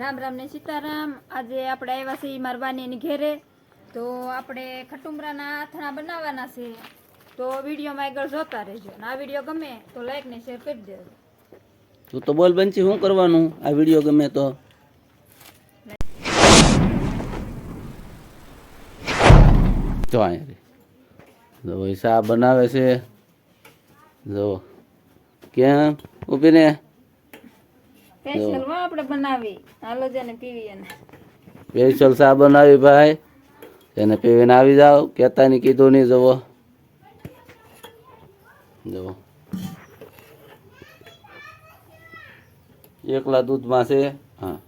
રામ રામ ને સીતારામ. આજે આપણે આવ્યા છીએ મારવાની ઘેરે. તો આપણે ખટુમરાના આથણા બનાવવાના છે. તો વિડીયોમાં આગળ જોતા રહેજો. આ વીડિયો ગમે તો લાઈક ને શેર કરી દેજો. તું તો બોલ બનશી, શું કરવાનું? આ વીડિયો ગમે તો. જો જો બનાવે છે. જો. કેમ? ઊભી ને સ્પેશિયલમાં આપણે બનાવી. હાલો જને પીવી એને. સ્પેશિયલ સા બનાવી ભાઈ? એને પીવીને આવી જાઓ. કેતા ની કીધું નહીં જવો જો એકલા દૂધમાં છે. હા.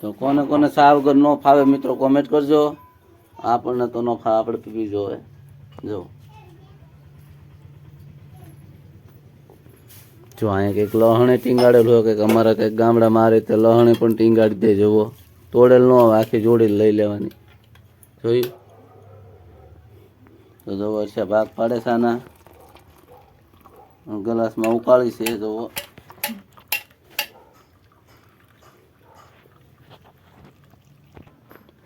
તો કોને કોને સા વગર ન ફાવે મિત્રો કોમેન્ટ કરજો. આપણને તો ન ફાવે, આપણે પીવી જોવે જો જો અહીંયા કંઈક લહણે ટીંગાડેલું હોય, કંઈક અમારા કંઈક ગામડામાં આ રીતે લહણે પણ ટીંગાડી દે, જુઓ. તોડેલ ન આવે આખી જોડી લઈ લેવાની. જોયું? તો જો વર્ષે ભાગ પાડે છે આના. ગ્લાસમાં ઉકાળી છે, જુઓ.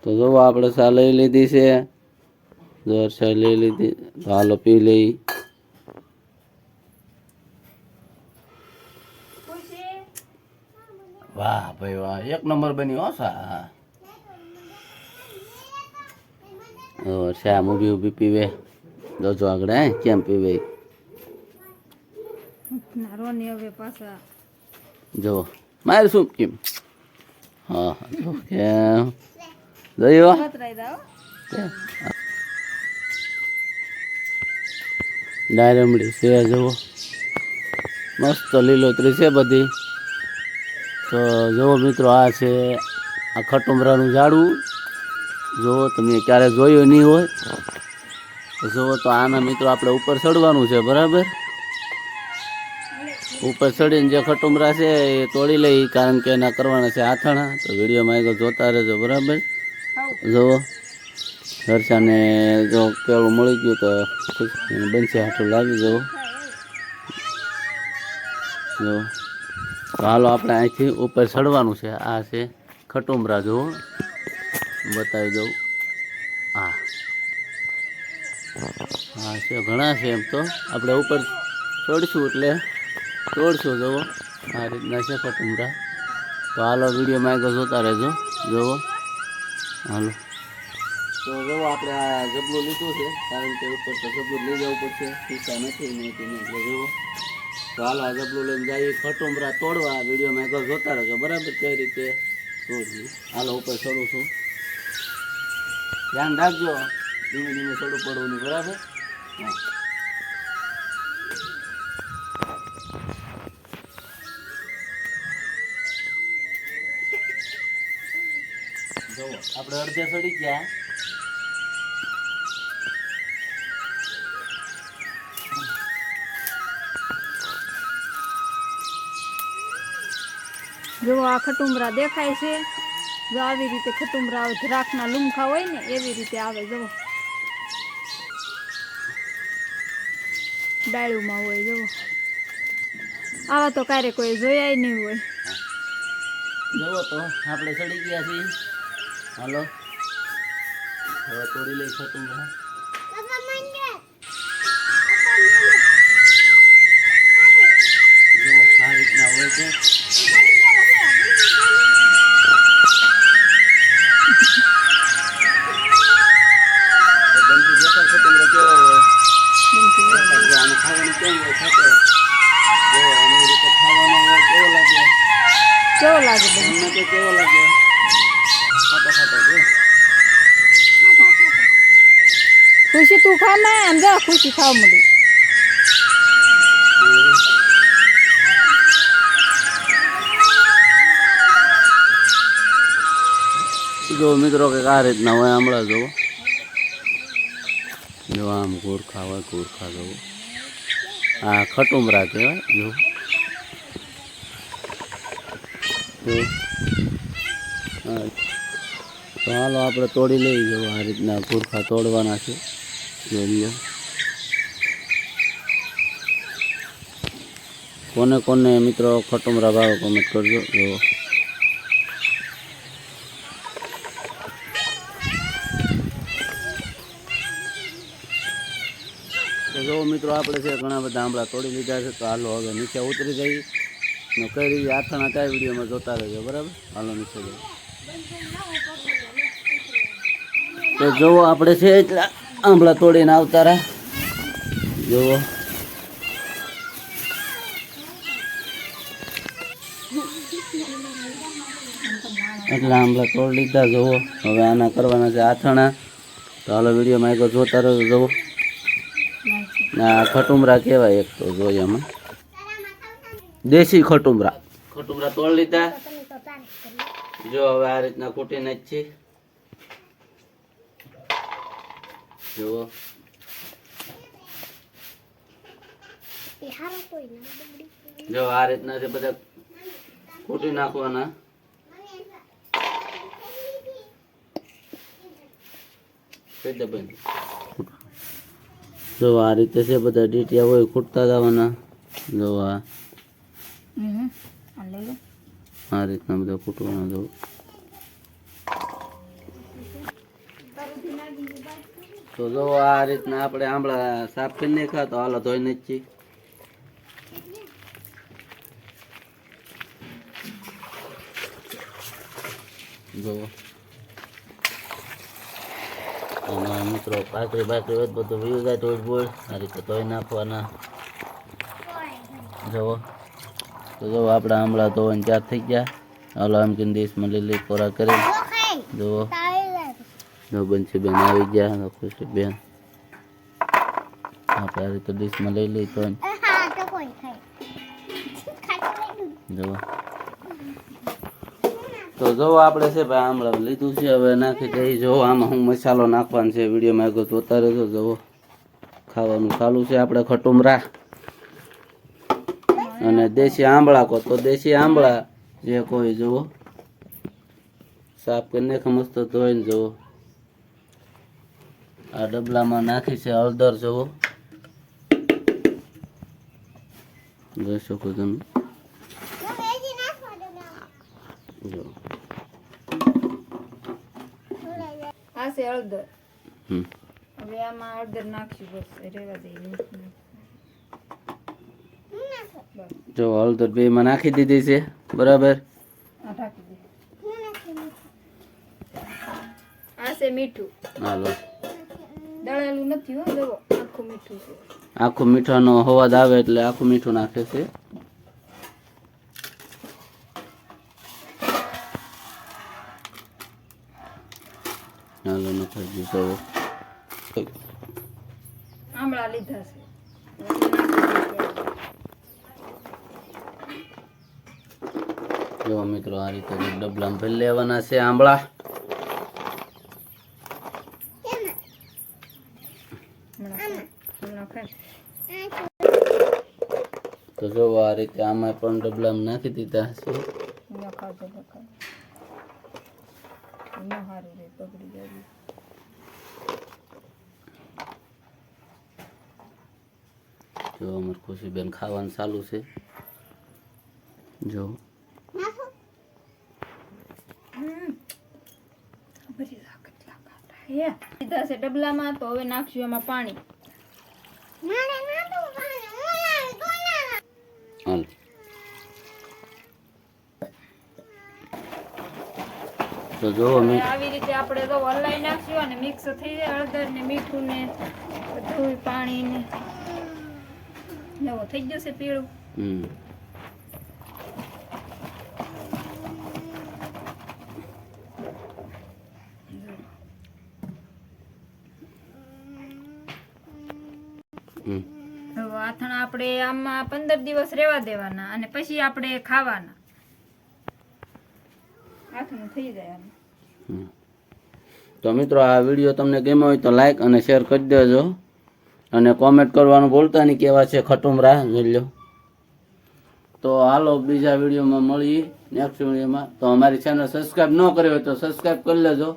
તો જોવો આપણે સા લઈ લીધી છે. જો વર્ષે લઈ લીધી. હાલો પી લઈ. વાહ ભાઈ વાહ એક નંબર બની હો સા. શ્યામ ઊભી ઊભી પીવે. જોજો આગળ હે કેમ પીવે? જો મારે શું કેમ? હા જો કેમ? જોયો ડાયરમડી છે જુઓ. મસ્ત લીલોતરી છે બધી. તો જુઓ મિત્રો, આ છે આ ખટુમરાનું ઝાડવું જુઓ, તમે ક્યારે જોયું નહીં હોય. જુઓ તો આના મિત્રો આપણે ઉપર ચડવાનું છે, બરાબર? ઉપર ચડીને જે ખટુમરા છે એ તોડી લઈ કારણ કે એના કરવાના છે આથણા. તો વિડીયોમાં આગળ જોતા રહેજો, બરાબર? જુઓ, હર્ષાને જો કેળું મળી ગયું તો બનશે હાથું લાવી જુઓ. જો તો હાલો આપણે અહીંથી ઉપર ચડવાનું છે. આ છે ખટુમરા, જુઓ. બતાવી દઉં. હા હા છે, ઘણા છે એમ તો. આપણે ઉપર ચડશું એટલે તોડશું, જુઓ. આ રીતના છે ખટુમરા. તો હાલો વિડીયોમાં આગળ જોતા રહેજો. જુઓ. હાલો. તો જો આપણે આ જબલું લીધું છે. કારણ કે ઉપર તો જબલું લઈ જવું પડશે. પૈસા નથી નહીં જુઓ. તો હાલો, આ જબલું લઈને જાય ખટુમરા તોડવા વિડીયોમાં આગળ જોતા રહેજો. બરાબર કઈ રીતે? તોડવી હાલો, ઉપર ચડું છું. ધ્યાન રાખજો. ધીમે ધીમે ચડું પડવું બરાબર? હા. આપણે અડધે ચડી ગયા. જો આ ખટુમરા દેખાય છે, જો આવી રીતે ખટુમરા દ્રાક્ષના લુમખા હોય ને, એવી રીતે આવે, જો. ડાળુમાં હોય, જો. આવા તો ક્યારે કોઈ જોયા નહીં હોય. જુઓ તો, આપણે ચડી ગયા છીએ. હાલો. હવે તોડી લઈ ખટુંબરા. જો આ રીતના હોય છે. ખુશી એમ જા ખુશી ખાવા મળી જો મિત્રો કે આ રીતના હોય હમણાં જુઓ જો આમ ગોરખા હોય, ગોરખા જુઓ આ ખટુમરા કહેવાય, જો. ચાલો આપણે તોડી લઈ જવું આ રીતના ગોરખા તોડવાના છે. જોઈએ કોને કોને મિત્રો ખટુમરા ભાવે કોમેન્ટ કરજો. જો. તો જો મિત્રો આપણે છે ઘણા બધા આંબળા તોડી લીધા છે, તો હાલો હવે નીચે ઉતરી જઈએ. ને કઈ રીતે આથાણા થાય વિડીયોમાં જોતા રહેજો, બરાબર? હાલો નીચે જઈએ. તો જુઓ આપણે છે એટલા આંબળા તોડીને આવતા રહ્યા જુઓ. એટલા આંબળા તોડી લીધા, જુઓ. હવે આના કરવાના છે આથણા. તો હાલો વિડીયોમાં એક જોતા રહ્યો જુઓ. ના ખટુમરા કહેવાય એક તો જોઈએ એમાં. દેશી ખટુમરા ખટુમરા તોડી લીધા. જો, હવે આ રીતના કૂટીને જ છે જુઓ જો આ રીતના છે બધા કૂટી નાખવાના. જો આ રીતે છે બધા ડીટિયા હોય ખૂટતા જવાના જો આ હમ આ રીતના બધા કૂટવાના જો તો જો આ રીતના આપણે આંબળા સાફ કરી નાખ્યા તો હાલો ધોઈ નથી જો. અને મિત્રો પાકરી બાકરી હોય બધું વીવ જાય તો બોલ. આ રીતે ધોઈ નાખવાના. જુઓ તો જો આપણા આંબળા ધોવાને ચાર થઈ ગયા. હાલો આમ કે દેશમાં લીલી કોરા. કરી જુઓ બંસી બેન આવી ગયા ખુશી બેન. આપણે આ રીતે ડીશમાં લઈ લઈ તો જુઓ. તો જો આપણે છે ભાઈ આમળા લીધું છે. હવે નાખી દઈ જો આમાં હું મસાલો નાખવાનો છે. વિડીયોમાં આગળ જોતા રહેજો. જુઓ. ખાવાનું ચાલુ છે આપણે ખટુમરા. અને દેશી આંબળા કહો તો દેશી આંબળા જે કોઈ જુઓ. સાફ કરીને મસ્ત ધોઈને જુઓ. આ ડબલામાં નાખી છે હળદર જવો. જોઈ શકો તમે? જો. આ છે હળદર. હવે આમાં હળદર નાખશું બસ રેવા દઈએ જો હળદર બે માં નાખી દીધી છે બરાબર? આ આ છે મીઠું. હાલો. દળેલું નથી હો જુઓ આખું મીઠું છે. આખું મીઠાનો હવાદ આવે એટલે આખું મીઠું નાખે છે. હાલો નખાઈ દીધો આમળા લીધા છે. જો મિત્રો આ રીતે ડબલામાં ભરી લેવાના છે આંબળા હમણાં હમણાં ખાઈ તો જો આ રીતે આમાં પણ ડબલામાં નાખી દીધા જાય જો અમારે ખુશીબેન ખાવાનું ચાલુ છે. જો. ડબલામાં તો હવે નાખશું એમાં પાણી. હાલ. તો જો અમે આવી રીતે આપણે તો હલાઈ નાખ્યો અને મિક્સ થઈ જાય હળદર ને મીઠું ને બધું પાણી ને નવો થઈ જશે પીળું. હમ. હવે આથણ આપણે આમાં પંદર દિવસ રહેવા દેવાના અને પછી આપણે ખાવાના. આથણું થઈ જાય આનું. તો મિત્રો આ વીડિયો તમને ગમ્યો હોય તો લાઈક અને શેર કરી દેજો. અને કોમેન્ટ કરવાનું બોલતા નહીં, કેવા છે ખટુમરા, જોઈ તો હાલો, બીજા વિડીયોમાં મળીએ નેક્સ્ટ વિડીયોમાં. તો અમારી ચેનલ સબસ્ક્રાઈબ ન કરી હોય તો સબસ્ક્રાઈબ કરી લેજો.